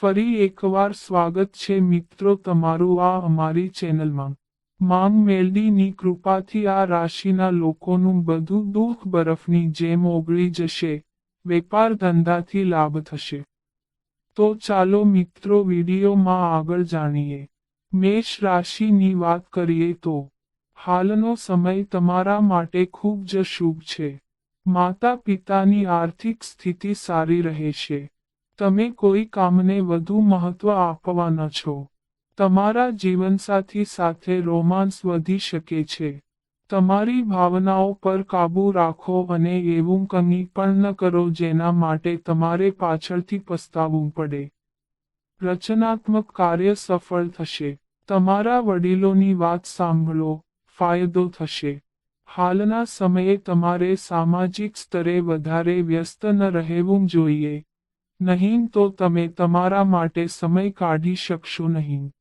ફરી એકવાર સ્વાગત છે મિત્રો તમારું આ અમારી ચેનલમાં. માંગ મેલડીની કૃપાથી આ રાશિના લોકોનું બધું દુઃખ બરફની જેમ ઓગળી જશે, વેપાર ધંધાથી લાભ થશે. તો ચાલો મિત્રો વિડીયોમાં આગળ જાણીએ. મેષ રાશિની વાત કરીએ તો, હાલનો સમય તમારા માટે ખૂબ જ શુભ છે. માતા પિતાની આર્થિક સ્થિતિ સારી રહેશે. તમે કોઈ કામને વધુ મહત્વ આપવાના છો. તમારા જીવનસાથી સાથે રોમાન્સ વધી શકે છે. તમારી ભાવનાઓ પર કાબૂ રાખો અને એવું કંઈ પણ ન કરો જેના માટે તમારે પાછળથી પસ્તાવવું પડે. રચનાત્મક કાર્ય સફળ થશે. તમારા વડીલોની વાત સાંભળો. ફાયદો થશે. હાલના સમયે તમારે સામાજિક સ્તરે વધારે વ્યસ્ત ન રહેવું જોઈએ. નહીં તો તમે તમારા માટે સમય કાઢી શકશો નહીં.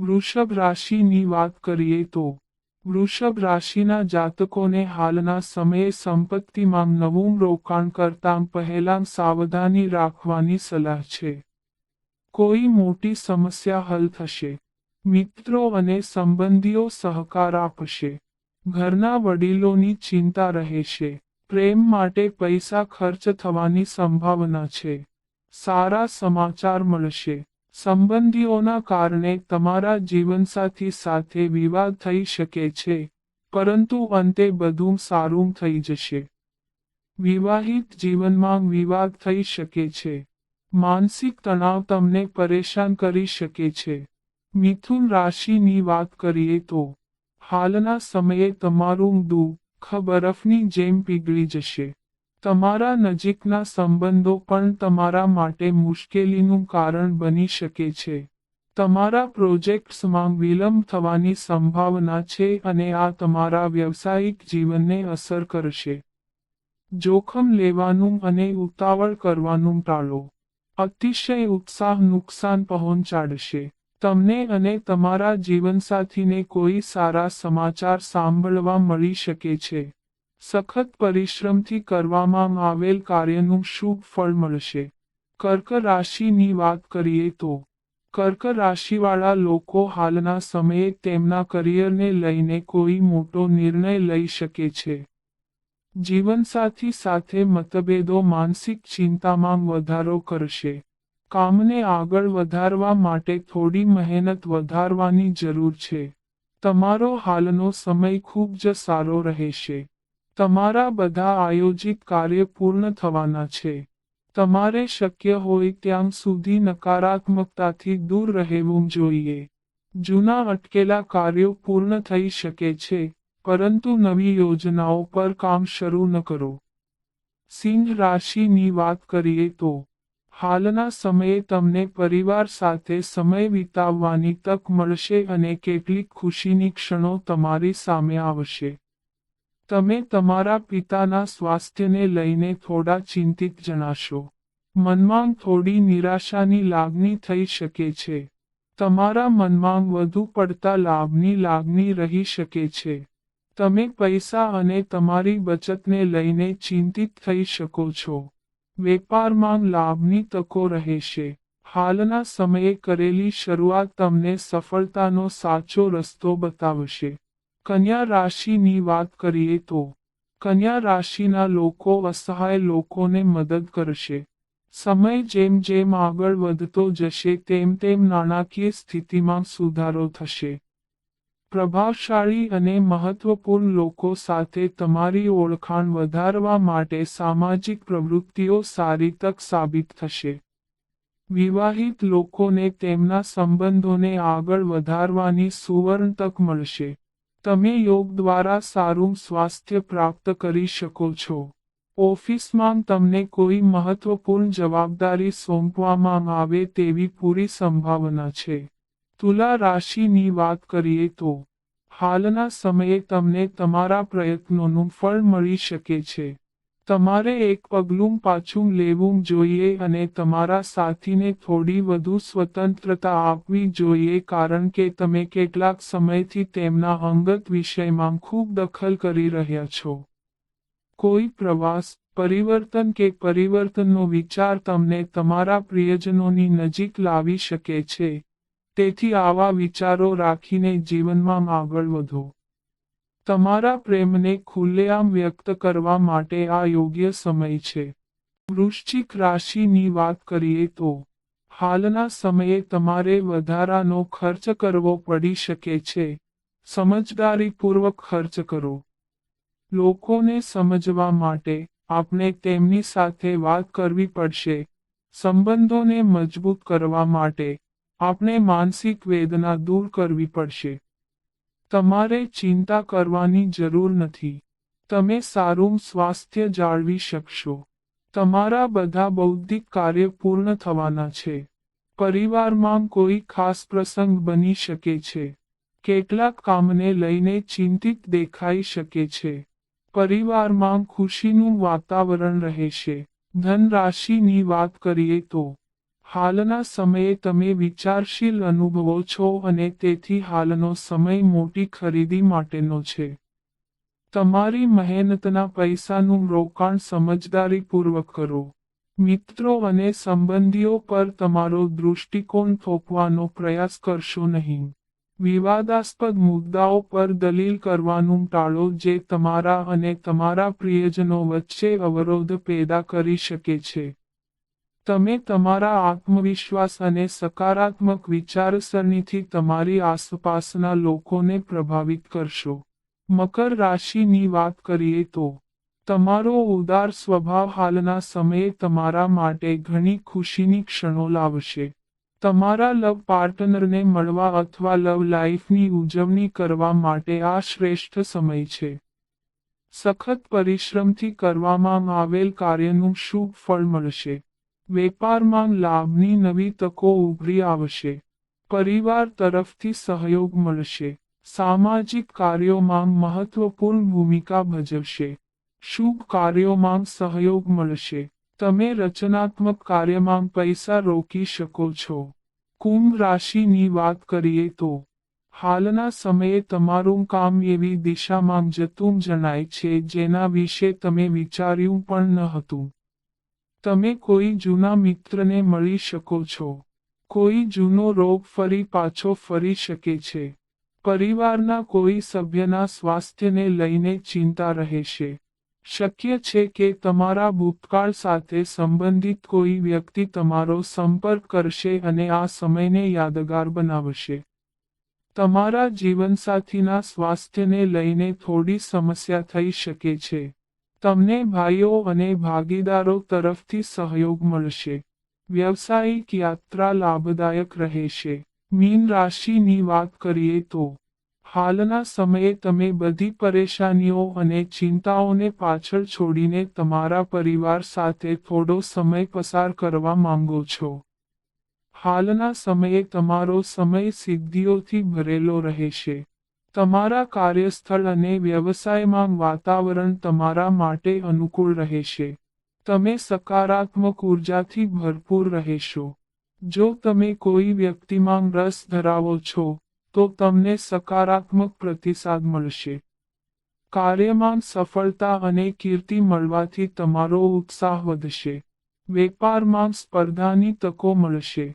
વૃષભ રાશિની વાત કરીએ તો, વૃષભ રાશિના જાતકોને હાલના સમયે સંપત્તિમાં નવું રોકાણ કરતાં પહેલા સાવધાની રાખવાની સલાહ છે. કોઈ મોટી સમસ્યા હલ થશે. મિત્રો અને સંબંધીઓ સહકાર આપશે. ઘરના વડીલોની ચિંતા રહેશે. પ્રેમ માટે પૈસા ખર્ચ થવાની સંભાવના છે. સારા સમાચાર મળશે. સંબંધીઓના કારણે તમારા જીવનસાથી સાથે વિવાદ થઈ શકે છે. પરંતુ અંતે બધું સારું થઈ જશે. વિવાહિત જીવનમાં વિવાદ થઈ શકે છે. માનસિક તણાવ તમને પરેશાન કરી શકે છે. મિથુન રાશિની વાત કરીએ તો, હાલના સમયે તમારું દુઃખ બરફની જેમ પીગળી જશે. તમારા નજીકના સંબંધો પણ તમારા માટે મુશ્કેલીનું કારણ બની શકે છે. તમારા પ્રોજેક્ટ્સમાં વિલંબ થવાની સંભાવના છે અને આ તમારા વ્યવસાયિક જીવનને અસર કરશે. જોખમ લેવાનું અને ઉતાવળ કરવાનું ટાળો. અતિશય ઉત્સાહ નુકસાન પહોંચાડશે. તમને અને તમારા જીવનસાથીને કોઈ સારા સમાચાર સાંભળવા મળી શકે છે. સખત પરિશ્રમથી કરવામાં આવેલ કાર્યનું શુભ ફળ મળશે. કર્ક રાશિની વાત કરીએ તો, કર્ક રાશિવાળા લોકો હાલના સમયે તેમના કરિયરને લઈને કોઈ મોટો નિર્ણય લઈ શકે છે. જીવનસાથી સાથે મતભેદો માનસિક ચિંતામાં વધારો કરશે. કામને આગળ વધારવા માટે થોડી મહેનત વધારવાની જરૂર છે. તમારો હાલનો સમય ખૂબ જ સારો રહેશે. તમારા બધા આયોજિત કાર્ય પૂર્ણ થવાના છે. તમારે શક્ય હોય ત્યાં સુધી નકારાત્મકતાથી દૂર રહેવું જોઈએ. જૂના અટકેલા કાર્યો પૂર્ણ થઈ શકે છે, પરંતુ નવી યોજનાઓ પર કામ શરૂ ન કરો. સિંહ રાશિની વાત કરીએ તો હાલના સમયે તમને પરિવાર સાથે સમય વિતાવવાની તક મળશે અને કેટલીક ખુશીની ક્ષણો તમારી સામે આવશે. તમે તમારા પિતાના સ્વાસ્થ્યને લઈને થોડા ચિંતિત જણાશો. મનમાં થોડી નિરાશાની લાગણી થઈ શકે છે. તમારા મનમાં વધુ પડતા લાભની લાગણી રહી શકે છે. તમે પૈસા અને તમારી બચતને લઈને ચિંતિત થઈ શકો છો. વેપારમાં લાભની તકો રહેશે હાલના સમયે કરેલી શરૂઆત તમને સફળતાનો સાચો રસ્તો બતાવશે. કન્યા રાશિની વાત કરીએ તો, કન્યા રાશિના લોકો અસહાય લોકોને મદદ કરશે. સમય જેમ જેમ આગળ વધતો જશે તેમ તેમ નાણાકીય સ્થિતિમાં સુધારો થશે. પ્રભાવશાળી અને મહત્વપૂર્ણ લોકો સાથે તમારી ઓળખાણ વધારવા માટે સામાજિક પ્રવૃત્તિઓ સારી તક સાબિત થશે. વિવાહિત લોકોને તેમના સંબંધોને આગળ વધારવાની સુવર્ણ તક મળશે. તમે યોગ દ્વારા સારું સ્વાસ્થ્ય પ્રાપ્ત કરી શકો છો. ઓફિસમાં તમને કોઈ મહત્વપૂર્ણ જવાબદારી સોંપવામાં આવે તેવી પૂરી સંભાવના છે. તુલા રાશિની વાત કરીએ તો, હાલના સમયે તમને તમારા પ્રયત્નોનું ફળ મળી શકે છે. તમારે એક પગલું પાછું લેવું જોઈએ અને તમારા સાથીને થોડી વધુ સ્વતંત્રતા આપવી જોઈએ કારણ કે તમે કેટલાક સમયથી તેમના અંગત વિષયમાં ખૂબ દખલ કરી રહ્યા છો. કોઈ પ્રવાસ, પરિવર્તન કે પરિવર્તનનો વિચાર તમને તમારા પ્રિયજનોની નજીક લાવી શકે છે. તેથી આવા વિચારો રાખીને જીવનમાં આગળ વધો. તમારા પ્રેમને ખુલ્લેઆમ વ્યક્ત કરવા માટે આ યોગ્ય સમય છે. વૃશ્ચિક રાશિની વાત કરીએ તો, હાલના સમયે તમારે વધારાનો ખર્ચ કરવો પડી શકે છે. સમજદારીપૂર્વક ખર્ચ કરો. લોકોને સમજવા માટે આપણે તેમની સાથે વાત કરવી પડશે. સંબંધોને મજબૂત કરવા માટે આપણે માનસિક વેદના દૂર કરવી પડશે. તમારે ચિંતા કરવાની જરૂર નથી. તમે સારું સ્વાસ્થ્ય જાળવી શકશો. તમારા બધા બૌદ્ધિક કાર્ય પૂર્ણ થવાના છે. પરિવારમાં કોઈ ખાસ પ્રસંગ બની શકે છે. કેટલાક કામને લઈને ચિંતિત દેખાઈ શકે છે. પરિવારમાં ખુશીનું વાતાવરણ રહેશે. ધન રાશિની વાત કરીએ તો હાલના સમયે તમે વિચારશીલ અનુભવો છો અને તેથી હાલનો સમય મોટી ખરીદી માટેનો છે. તમારી મહેનતના પૈસાનું રોકાણ સમજદારીપૂર્વક કરો. મિત્રો અને સંબંધીઓ પર તમારો દૃષ્ટિકોણ થોપવાનો પ્રયાસ કરશો નહીં. વિવાદાસ્પદ મુદ્દાઓ પર દલીલ કરવાનું ટાળો જે તમારા અને તમારા પ્રિયજનો વચ્ચે અવરોધ પેદા કરી શકે છે. તમે તમારા આત્મવિશ્વાસ અને સકારાત્મક વિચારસરણીથી તમારી આસપાસના લોકોને પ્રભાવિત કરશો. મકર રાશિની વાત કરીએ તો, તમારો ઉદાર સ્વભાવ હાલના સમયે તમારા માટે ઘણી ખુશીની ક્ષણો લાવશે. તમારા લવ પાર્ટનરને મળવા અથવા લવ લાઈફની ઉજવણી કરવા માટે આ શ્રેષ્ઠ સમય છે. સખત પરિશ્રમથી કરવામાં આવેલ કાર્યનું શુભ ફળ મળશે. વેપારમાં લાભની નવી તકો ઉભરી આવશે. પરિવાર તરફથી સહયોગ મળશે. સામાજિક કાર્યોમાં મહત્વપૂર્ણ ભૂમિકા ભજવશે. શુભ કાર્યોમાં સહયોગ મળશે. તમે રચનાત્મક કાર્યમાં પૈસા રોકી શકો છો. કુંભ રાશિની વાત કરીએ તો, હાલના સમયે તમારું કામ એવી દિશામાં જતું જણાય છે જેના વિશે તમે વિચાર્યું પણ ન હતું. તમે કોઈ જૂના મિત્રને મળી શકો છો. કોઈ જૂનો રોગ ફરી પાછો ફરી શકે છે. પરિવારના કોઈ સભ્યના સ્વાસ્થ્યને લઈને ચિંતા રહેશે. શક્ય છે કે તમારા ભૂતકાળ સાથે સંબંધિત કોઈ વ્યક્તિ તમારો સંપર્ક કરશે અને આ સમયને યાદગાર બનાવશે. તમારા જીવનસાથીના સ્વાસ્થ્યને લઈને થોડી સમસ્યા થઈ શકે છે. તમને ભાઈઓ અને ભાગીદારો તરફથી સહયોગ મળશે. વ્યવસાયિક યાત્રા લાભદાયક રહેશે. મીન રાશિની વાત કરીએ તો, હાલના સમયે તમે બધી પરેશાનીઓ અને ચિંતાઓને પાછળ છોડીને તમારા પરિવાર સાથે થોડો સમય પસાર કરવા માંગો છો. હાલના સમયે તમારો સમય સિદ્ધિઓથી ભરેલો રહેશે. તમારા કાર્યસ્થળ અને વ્યવસાયમાં વાતાવરણ તમારા માટે અનુકૂળ રહેશે. તમે સકારાત્મક ઉર્જાથી ભરપૂર રહેશો. જો તમે કોઈ વ્યક્તિમાં રસ ધરાવો છો, તો તમને સકારાત્મક પ્રતિસાદ મળશે. કાર્યમાં સફળતા અને કીર્તિ મળવાથી તમારો ઉત્સાહ વધશે. વેપારમાં સ્પર્ધાની તકો મળશે.